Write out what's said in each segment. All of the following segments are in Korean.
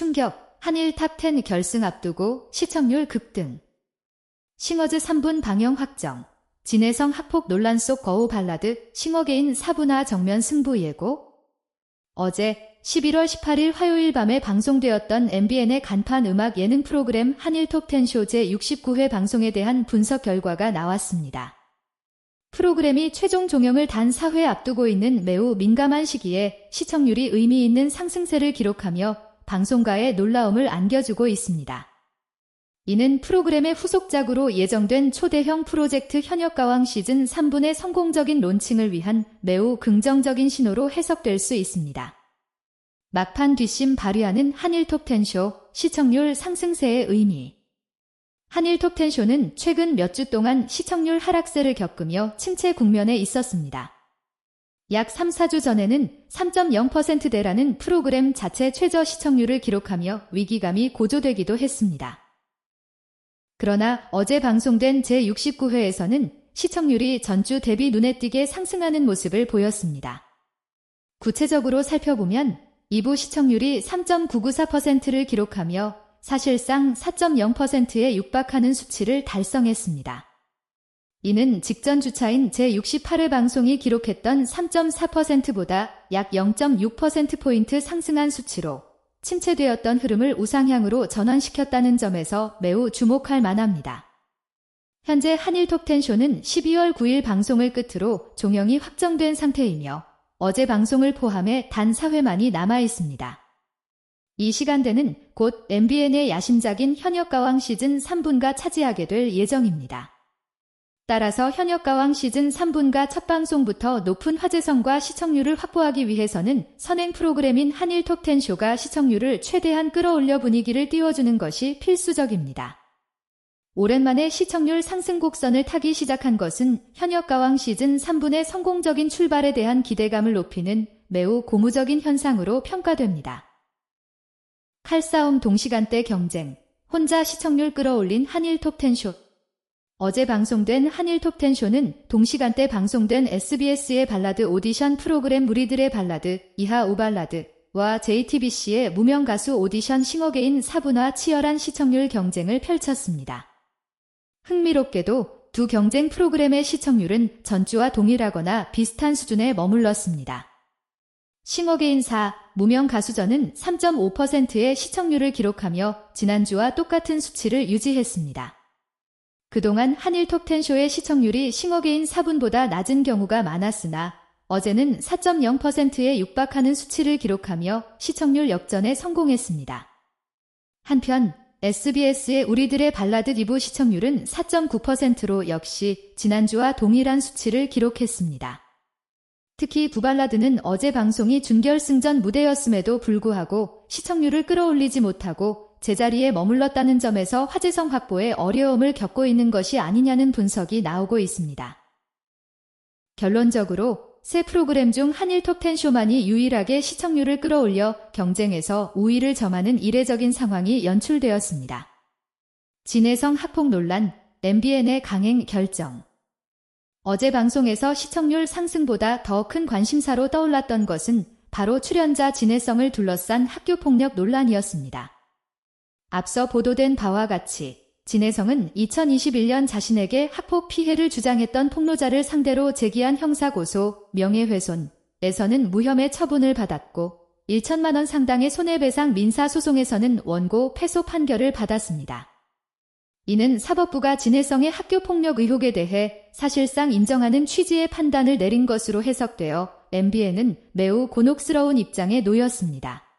충격, 한일 탑10 결승 앞두고 시청률 급등. 싱어즈 3분 방영 확정. 진해성 학폭 논란 속 거우 발라드 싱어게인 4분화 정면 승부 예고. 어제 11월 18일 화요일 밤에 방송되었던 MBN의 간판 음악 예능 프로그램 한일 톱10 쇼 제69회 방송에 대한 분석 결과가 나왔습니다. 프로그램이 최종 종영을 단 4회 앞두고 있는 매우 민감한 시기에 시청률이 의미 있는 상승세를 기록하며 방송가에 놀라움을 안겨주고 있습니다. 이는 프로그램의 후속작으로 예정된 초대형 프로젝트 현역가왕 시즌 3분의 성공적인 론칭을 위한 매우 긍정적인 신호로 해석될 수 있습니다. 막판 뒷심 발휘하는 한일 톱10쇼 시청률 상승세의 의미 한일 톱10쇼는 최근 몇 주 동안 시청률 하락세를 겪으며 침체 국면에 있었습니다. 약 3, 4주 전에는 3.0%대라는 프로그램 자체 최저 시청률을 기록하며 위기감이 고조되기도 했습니다. 그러나 어제 방송된 제69회에서는 시청률이 전주 대비 눈에 띄게 상승하는 모습을 보였습니다. 구체적으로 살펴보면 2부 시청률이 3.994%를 기록하며 사실상 4.0%에 육박하는 수치를 달성했습니다. 이는 직전 주차인 제68회 방송이 기록했던 3.4%보다 약 0.6%포인트 상승한 수치로 침체되었던 흐름을 우상향으로 전환시켰다는 점에서 매우 주목할 만합니다. 현재 한일 톱텐쇼는 12월 9일 방송을 끝으로 종영이 확정된 상태이며 어제 방송을 포함해 단 4회만이 남아 있습니다. 이 시간대는 곧 MBN의 야심작인 현역 가왕 시즌 3분가 차지하게 될 예정입니다. 따라서 현역가왕 시즌 3분가 첫 방송부터 높은 화제성과 시청률을 확보하기 위해서는 선행 프로그램인 한일 톱텐쇼가 시청률을 최대한 끌어올려 분위기를 띄워주는 것이 필수적입니다. 오랜만에 시청률 상승 곡선을 타기 시작한 것은 현역가왕 시즌 3분의 성공적인 출발에 대한 기대감을 높이는 매우 고무적인 현상으로 평가됩니다. 칼싸움 동시간대 경쟁, 혼자 시청률 끌어올린 한일 톱텐쇼. 어제 방송된 한일 톱텐 쇼는 동시간대 방송된 SBS의 발라드 오디션 프로그램 우리들의 발라드, 이하 우발라드와 JTBC의 무명 가수 오디션 싱어게인 4분화 치열한 시청률 경쟁을 펼쳤습니다. 흥미롭게도 두 경쟁 프로그램의 시청률은 전주와 동일하거나 비슷한 수준에 머물렀습니다. 싱어게인 4, 무명 가수전은 3.5%의 시청률을 기록하며 지난주와 똑같은 수치를 유지했습니다. 그동안 한일 톱텐쇼의 시청률이 싱어게인 4분보다 낮은 경우가 많았으나 어제는 4.0%에 육박하는 수치를 기록하며 시청률 역전에 성공했습니다. 한편 SBS의 우리들의 발라드 2부 시청률은 4.9%로 역시 지난주와 동일한 수치를 기록했습니다. 특히 부발라드는 어제 방송이 준결승전 무대였음에도 불구하고 시청률을 끌어올리지 못하고 제자리에 머물렀다는 점에서 화제성 확보에 어려움을 겪고 있는 것이 아니냐는 분석이 나오고 있습니다. 결론적으로 새 프로그램 중 한일 톱10쇼만이 유일하게 시청률을 끌어올려 경쟁에서 우위를 점하는 이례적인 상황이 연출되었습니다. 진해성 학폭 논란, MBN의 강행 결정 어제 방송에서 시청률 상승보다 더 큰 관심사로 떠올랐던 것은 바로 출연자 진해성을 둘러싼 학교폭력 논란이었습니다. 앞서 보도된 바와 같이 진해성은 2021년 자신에게 학폭 피해를 주장했던 폭로자를 상대로 제기한 형사고소 명예훼손에서는 무혐의 처분을 받았고 1천만 원 상당의 손해배상 민사소송에서는 원고 패소 판결을 받았습니다. 이는 사법부가 진해성의 학교폭력 의혹에 대해 사실상 인정하는 취지의 판단을 내린 것으로 해석되어 MBN은 매우 곤혹스러운 입장에 놓였습니다.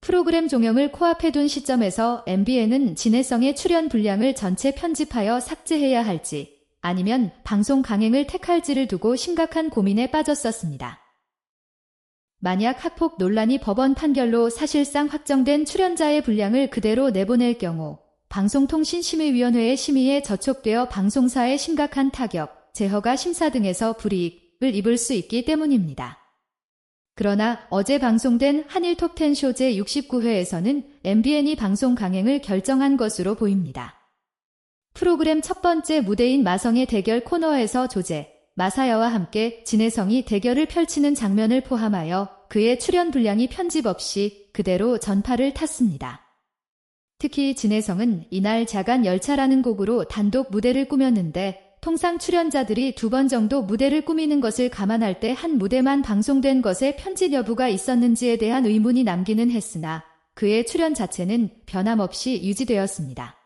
프로그램 종영을 코앞에 둔 시점에서 MBN은 진해성의 출연 분량을 전체 편집하여 삭제해야 할지 아니면 방송 강행을 택할지를 두고 심각한 고민에 빠졌었습니다. 만약 학폭 논란이 법원 판결로 사실상 확정된 출연자의 분량을 그대로 내보낼 경우 방송통신심의위원회의 심의에 저촉되어 방송사에 심각한 타격, 제허가 심사 등에서 불이익을 입을 수 있기 때문입니다. 그러나 어제 방송된 한일 톱10 쇼제 69회에서는 MBN이 방송 강행을 결정한 것으로 보입니다. 프로그램 첫 번째 무대인 마성의 대결 코너에서 조제, 마사야와 함께 진해성이 대결을 펼치는 장면을 포함하여 그의 출연 분량이 편집 없이 그대로 전파를 탔습니다. 특히 진혜성은 이날 자간 열차라는 곡으로 단독 무대를 꾸몄는데 통상 출연자들이 두 번 정도 무대를 꾸미는 것을 감안할 때 한 무대만 방송된 것에 편집 여부가 있었는지에 대한 의문이 남기는 했으나 그의 출연 자체는 변함없이 유지되었습니다.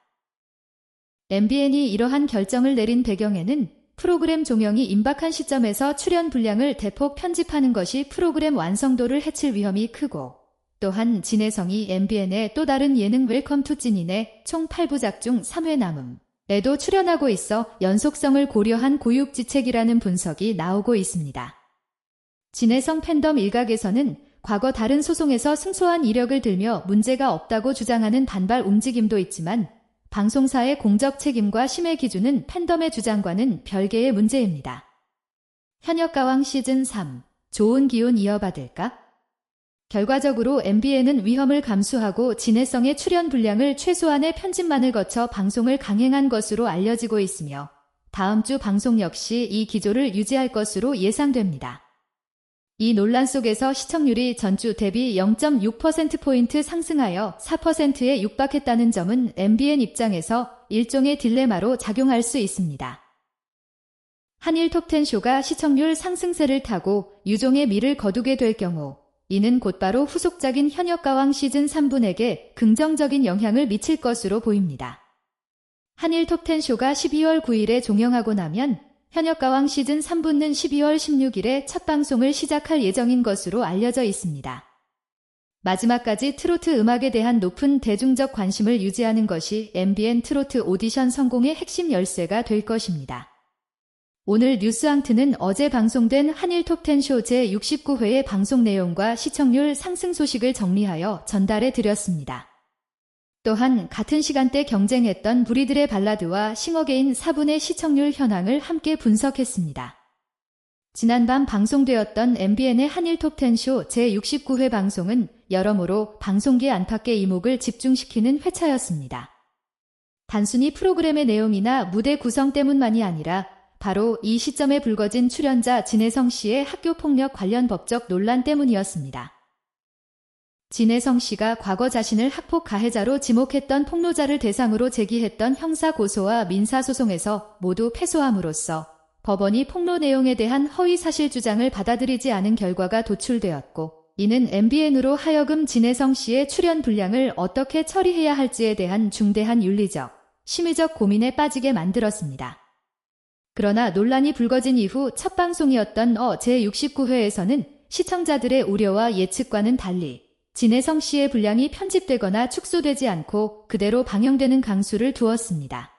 MBN이 이러한 결정을 내린 배경에는 프로그램 종영이 임박한 시점에서 출연 분량을 대폭 편집하는 것이 프로그램 완성도를 해칠 위험이 크고 또한 진혜성이 MBN의 또 다른 예능 웰컴 투 찐인의 총 8부작 중 3회 남음 에도 출연하고 있어 연속성을 고려한 고육지책이라는 분석이 나오고 있습니다. 진혜성 팬덤 일각에서는 과거 다른 소송에서 승소한 이력을 들며 문제가 없다고 주장하는 반발 움직임도 있지만 방송사의 공적 책임과 심의 기준은 팬덤의 주장과는 별개의 문제입니다. 현역 가왕 시즌 3 좋은 기운 이어받을까? 결과적으로 MBN은 위험을 감수하고 진해성의 출연 분량을 최소한의 편집만을 거쳐 방송을 강행한 것으로 알려지고 있으며 다음 주 방송 역시 이 기조를 유지할 것으로 예상됩니다. 이 논란 속에서 시청률이 전주 대비 0.6%포인트 상승하여 4%에 육박했다는 점은 MBN 입장에서 일종의 딜레마로 작용할 수 있습니다. 한일 톱텐쇼가 시청률 상승세를 타고 유종의 미를 거두게 될 경우 이는 곧바로 후속작인 현역가왕 시즌 3분에게 긍정적인 영향을 미칠 것으로 보입니다. 한일 톱텐쇼가 12월 9일에 종영하고 나면 현역가왕 시즌 3분은 12월 16일에 첫 방송을 시작할 예정인 것으로 알려져 있습니다. 마지막까지 트로트 음악에 대한 높은 대중적 관심을 유지하는 것이 MBN 트로트 오디션 성공의 핵심 열쇠가 될 것입니다. 오늘 뉴스앙트는 어제 방송된 한일 톱텐쇼 제69회의 방송 내용과 시청률 상승 소식을 정리하여 전달해 드렸습니다. 또한 같은 시간대 경쟁했던 부리들의 발라드와 싱어게인 4분의 시청률 현황을 함께 분석했습니다. 지난밤 방송되었던 MBN의 한일 톱텐쇼 제69회 방송은 여러모로 방송계 안팎의 이목을 집중시키는 회차였습니다. 단순히 프로그램의 내용이나 무대 구성 때문만이 아니라 바로 이 시점에 불거진 출연자 진혜성 씨의 학교 폭력 관련 법적 논란 때문이었습니다. 진혜성 씨가 과거 자신을 학폭 가해자로 지목했던 폭로자를 대상으로 제기했던 형사 고소와 민사 소송에서 모두 패소함으로써 법원이 폭로 내용에 대한 허위 사실 주장을 받아들이지 않은 결과가 도출되었고 이는 MBN으로 하여금 진혜성 씨의 출연 분량을 어떻게 처리해야 할지에 대한 중대한 윤리적, 심의적 고민에 빠지게 만들었습니다. 그러나 논란이 불거진 이후 첫 방송이었던 어 제69회에서는 시청자들의 우려와 예측과는 달리 진혜성 씨의 분량이 편집되거나 축소되지 않고 그대로 방영되는 강수를 두었습니다.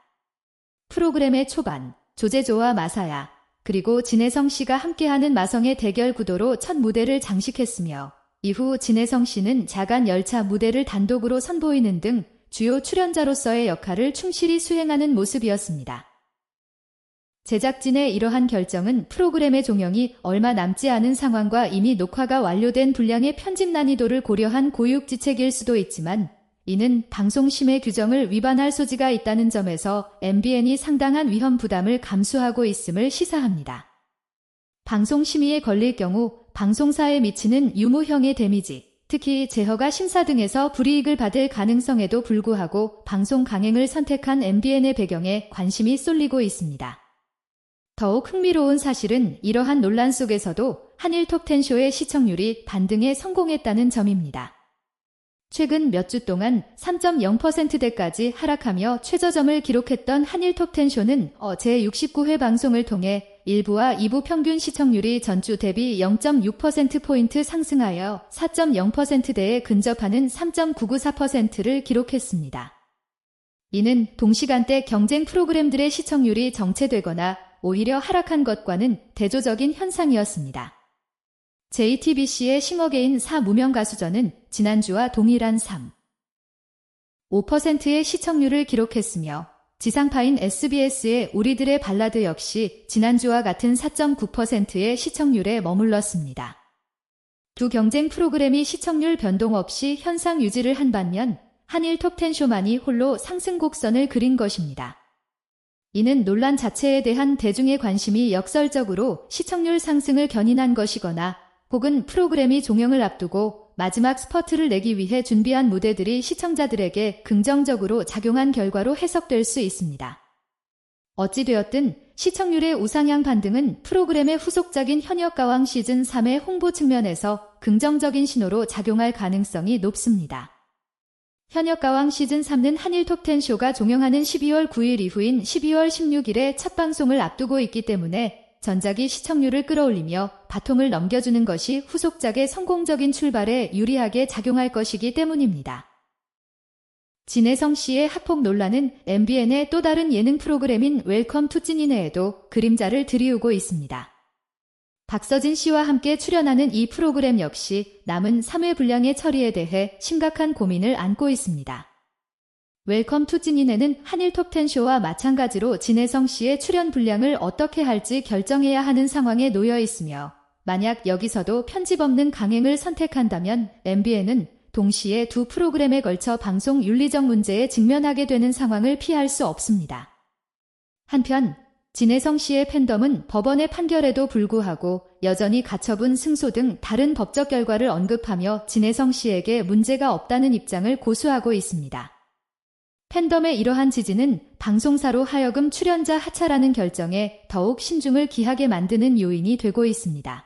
프로그램의 초반, 조재조와 마사야, 그리고 진혜성 씨가 함께하는 마성의 대결 구도로 첫 무대를 장식했으며 이후 진혜성 씨는 자간 열차 무대를 단독으로 선보이는 등 주요 출연자로서의 역할을 충실히 수행하는 모습이었습니다. 제작진의 이러한 결정은 프로그램의 종영이 얼마 남지 않은 상황과 이미 녹화가 완료된 분량의 편집 난이도를 고려한 고육지책일 수도 있지만 이는 방송심의 규정을 위반할 소지가 있다는 점에서 MBN이 상당한 위험 부담을 감수하고 있음을 시사합니다. 방송심의에 걸릴 경우 방송사에 미치는 유무형의 데미지, 특히 제허가 심사 등에서 불이익을 받을 가능성에도 불구하고 방송 강행을 선택한 MBN의 배경에 관심이 쏠리고 있습니다. 더욱 흥미로운 사실은 이러한 논란 속에서도 한일 톱텐쇼의 시청률이 반등에 성공했다는 점입니다. 최근 몇 주 동안 3.0%대까지 하락하며 최저점을 기록했던 한일 톱텐쇼는 어제 69회 방송을 통해 1부와 2부 평균 시청률이 전주 대비 0.6%포인트 상승하여 4.0%대에 근접하는 3.994%를 기록했습니다. 이는 동시간대 경쟁 프로그램들의 시청률이 정체되거나 오히려 하락한 것과는 대조적인 현상이었습니다. JTBC의 싱어게인 4 무명 가수전은 지난주와 동일한 3. 5%의 시청률을 기록했으며 지상파인 SBS의 우리들의 발라드 역시 지난주와 같은 4.9%의 시청률에 머물렀습니다. 두 경쟁 프로그램이 시청률 변동 없이 현상 유지를 한 반면 한일 톱텐쇼만이 홀로 상승 곡선을 그린 것입니다. 이는 논란 자체에 대한 대중의 관심이 역설적으로 시청률 상승을 견인한 것이거나 혹은 프로그램이 종영을 앞두고 마지막 스퍼트를 내기 위해 준비한 무대들이 시청자들에게 긍정적으로 작용한 결과로 해석될 수 있습니다. 어찌되었든 시청률의 우상향 반등은 프로그램의 후속작인 현역가왕 시즌 3의 홍보 측면에서 긍정적인 신호로 작용할 가능성이 높습니다. 현역가왕 시즌 3는 한일 톱10 쇼가 종영하는 12월 9일 이후인 12월 16일에 첫 방송을 앞두고 있기 때문에 전작이 시청률을 끌어올리며 바통을 넘겨주는 것이 후속작의 성공적인 출발에 유리하게 작용할 것이기 때문입니다. 진혜성 씨의 학폭 논란은 MBN의 또 다른 예능 프로그램인 웰컴 투 찐이네에도 그림자를 들이우고 있습니다. 박서진 씨와 함께 출연하는 이 프로그램 역시 남은 3회 분량의 처리에 대해 심각한 고민을 안고 있습니다. 웰컴 투 찐이네는 한일 톱10 쇼와 마찬가지로 진혜성 씨의 출연 분량을 어떻게 할지 결정해야 하는 상황에 놓여 있으며 만약 여기서도 편집 없는 강행을 선택한다면 MBN은 동시에 두 프로그램에 걸쳐 방송 윤리적 문제에 직면하게 되는 상황을 피할 수 없습니다. 한편 진혜성 씨의 팬덤은 법원의 판결에도 불구하고 여전히 가처분 승소 등 다른 법적 결과를 언급하며 진혜성 씨에게 문제가 없다는 입장을 고수하고 있습니다. 팬덤의 이러한 지지는 방송사로 하여금 출연자 하차라는 결정에 더욱 신중을 기하게 만드는 요인이 되고 있습니다.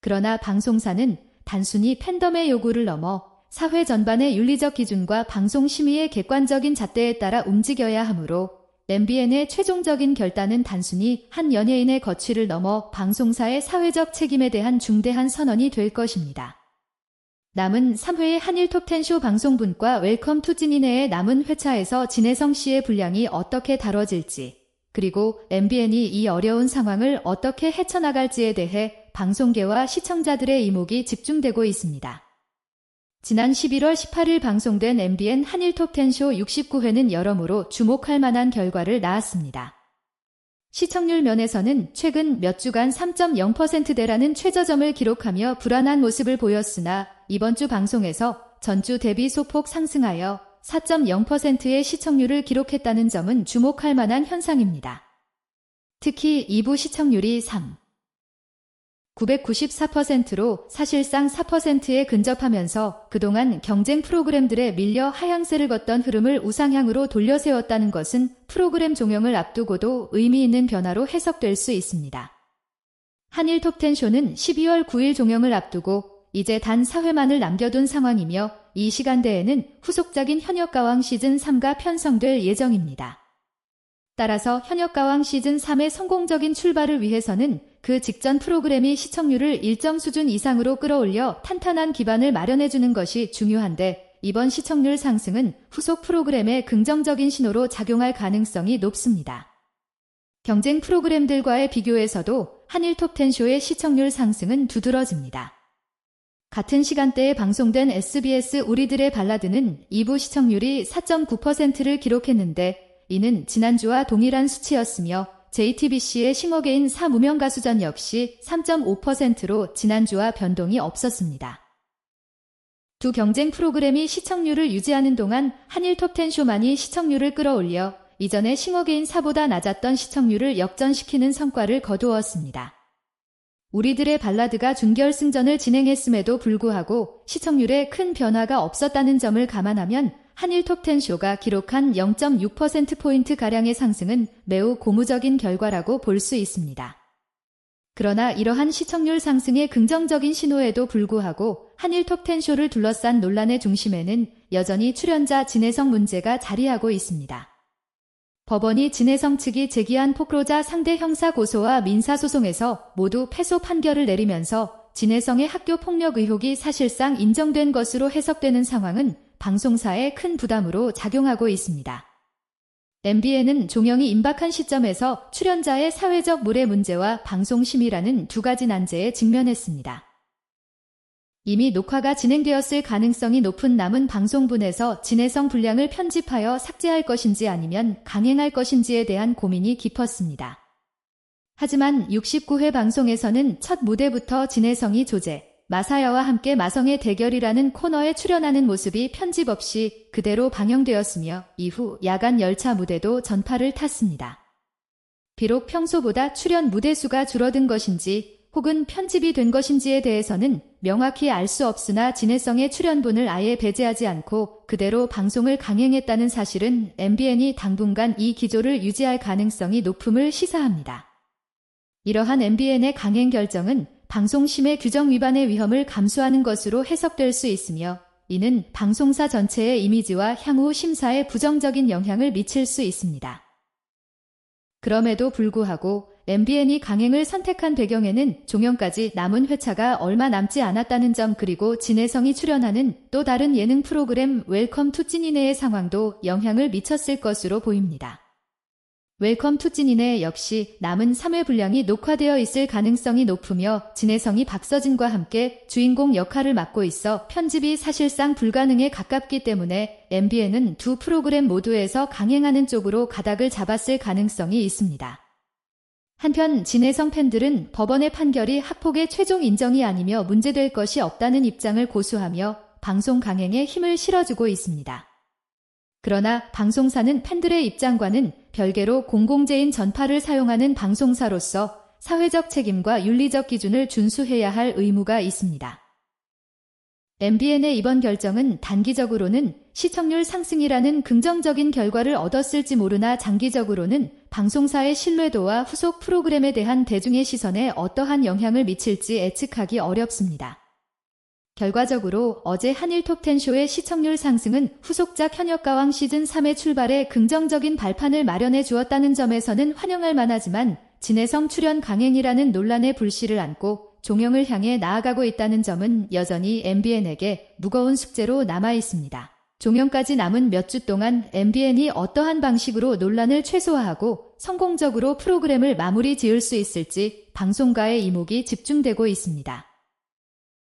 그러나 방송사는 단순히 팬덤의 요구를 넘어 사회 전반의 윤리적 기준과 방송 심의의 객관적인 잣대에 따라 움직여야 하므로 MBN의 최종적인 결단은 단순히 한 연예인의 거취를 넘어 방송사의 사회적 책임에 대한 중대한 선언이 될 것입니다. 남은 3회의 한일 톱10쇼 방송분과 웰컴 투 진인회의 남은 회차에서 진혜성 씨의 분량이 어떻게 다뤄질지, 그리고 MBN이 이 어려운 상황을 어떻게 헤쳐나갈지에 대해 방송계와 시청자들의 이목이 집중되고 있습니다. 지난 11월 18일 방송된 MBN 한일 톱10쇼 69회는 여러모로 주목할 만한 결과를 낳았습니다. 시청률 면에서는 최근 몇 주간 3.0%대라는 최저점을 기록하며 불안한 모습을 보였으나 이번 주 방송에서 전주 대비 소폭 상승하여 4.0%의 시청률을 기록했다는 점은 주목할 만한 현상입니다. 특히 2부 시청률이 3. 994%로 사실상 4%에 근접하면서 그동안 경쟁 프로그램들에 밀려 하향세를 걷던 흐름을 우상향으로 돌려세웠다는 것은 프로그램 종영을 앞두고도 의미 있는 변화로 해석될 수 있습니다. 한일 톱10쇼는 12월 9일 종영을 앞두고 이제 단 4회만을 남겨둔 상황이며 이 시간대에는 후속작인 현역가왕 시즌 3가 편성될 예정입니다. 따라서 현역가왕 시즌 3의 성공적인 출발을 위해서는 그 직전 프로그램이 시청률을 일정 수준 이상으로 끌어올려 탄탄한 기반을 마련해주는 것이 중요한데 이번 시청률 상승은 후속 프로그램의 긍정적인 신호로 작용할 가능성이 높습니다. 경쟁 프로그램들과의 비교에서도 한일 톱10쇼의 시청률 상승은 두드러집니다. 같은 시간대에 방송된 SBS 우리들의 발라드는 2부 시청률이 4.9%를 기록했는데 이는 지난주와 동일한 수치였으며 JTBC의 싱어게인 사무명 가수전 역시 3.5%로 지난주와 변동이 없었습니다. 두 경쟁 프로그램이 시청률을 유지하는 동안 한일 톱10쇼만이 시청률을 끌어올려 이전에 싱어게인 사보다 낮았던 시청률을 역전시키는 성과를 거두었습니다. 우리들의 발라드가 준결승전을 진행했음에도 불구하고 시청률에 큰 변화가 없었다는 점을 감안하면 한일 톱10쇼가 기록한 0.6%포인트 가량의 상승은 매우 고무적인 결과라고 볼 수 있습니다. 그러나 이러한 시청률 상승의 긍정적인 신호에도 불구하고 한일 톱10쇼를 둘러싼 논란의 중심에는 여전히 출연자 진혜성 문제가 자리하고 있습니다. 법원이 진혜성 측이 제기한 폭로자 상대 형사 고소와 민사 소송에서 모두 패소 판결을 내리면서 진혜성의 학교 폭력 의혹이 사실상 인정된 것으로 해석되는 상황은 방송사에 큰 부담으로 작용하고 있습니다. MBN은 종영이 임박한 시점에서 출연자의 사회적 무례 문제와 방송심의라는 두 가지 난제에 직면했습니다. 이미 녹화가 진행되었을 가능성이 높은 남은 방송분에서 진해성 분량을 편집하여 삭제할 것인지 아니면 강행할 것인지에 대한 고민이 깊었습니다. 하지만 69회 방송에서는 첫 무대부터 진해성이 조제, 마사야와 함께 마성의 대결이라는 코너에 출연하는 모습이 편집 없이 그대로 방영되었으며 이후 야간 열차 무대도 전파를 탔습니다. 비록 평소보다 출연 무대 수가 줄어든 것인지 혹은 편집이 된 것인지에 대해서는 명확히 알 수 없으나 진해성의 출연분을 아예 배제하지 않고 그대로 방송을 강행했다는 사실은 MBN이 당분간 이 기조를 유지할 가능성이 높음을 시사합니다. 이러한 MBN의 강행 결정은 방송심의 규정 위반의 위험을 감수하는 것으로 해석될 수 있으며 이는 방송사 전체의 이미지와 향후 심사에 부정적인 영향을 미칠 수 있습니다. 그럼에도 불구하고 MBN이 강행을 선택한 배경에는 종영까지 남은 회차가 얼마 남지 않았다는 점 그리고 진혜성이 출연하는 또 다른 예능 프로그램 웰컴 투 찐이네의 상황도 영향을 미쳤을 것으로 보입니다. 웰컴 투 찐이네 역시 남은 3회 분량이 녹화되어 있을 가능성이 높으며 진혜성이 박서진과 함께 주인공 역할을 맡고 있어 편집이 사실상 불가능에 가깝기 때문에 MBN은 두 프로그램 모두에서 강행하는 쪽으로 가닥을 잡았을 가능성이 있습니다. 한편 진혜성 팬들은 법원의 판결이 학폭의 최종 인정이 아니며 문제될 것이 없다는 입장을 고수하며 방송 강행에 힘을 실어주고 있습니다. 그러나 방송사는 팬들의 입장과는 별개로 공공재인 전파를 사용하는 방송사로서 사회적 책임과 윤리적 기준을 준수해야 할 의무가 있습니다. MBN의 이번 결정은 단기적으로는 시청률 상승이라는 긍정적인 결과를 얻었을지 모르나 장기적으로는 방송사의 신뢰도와 후속 프로그램에 대한 대중의 시선에 어떠한 영향을 미칠지 예측하기 어렵습니다. 결과적으로 어제 한일 톱텐쇼의 시청률 상승은 후속작 현역가왕 시즌 3의 출발에 긍정적인 발판을 마련해 주었다는 점에서는 환영할 만하지만 진혜성 출연 강행이라는 논란의 불씨를 안고 종영을 향해 나아가고 있다는 점은 여전히 MBN에게 무거운 숙제로 남아 있습니다. 종영까지 남은 몇 주 동안 MBN이 어떠한 방식으로 논란을 최소화하고 성공적으로 프로그램을 마무리 지을 수 있을지 방송가의 이목이 집중되고 있습니다.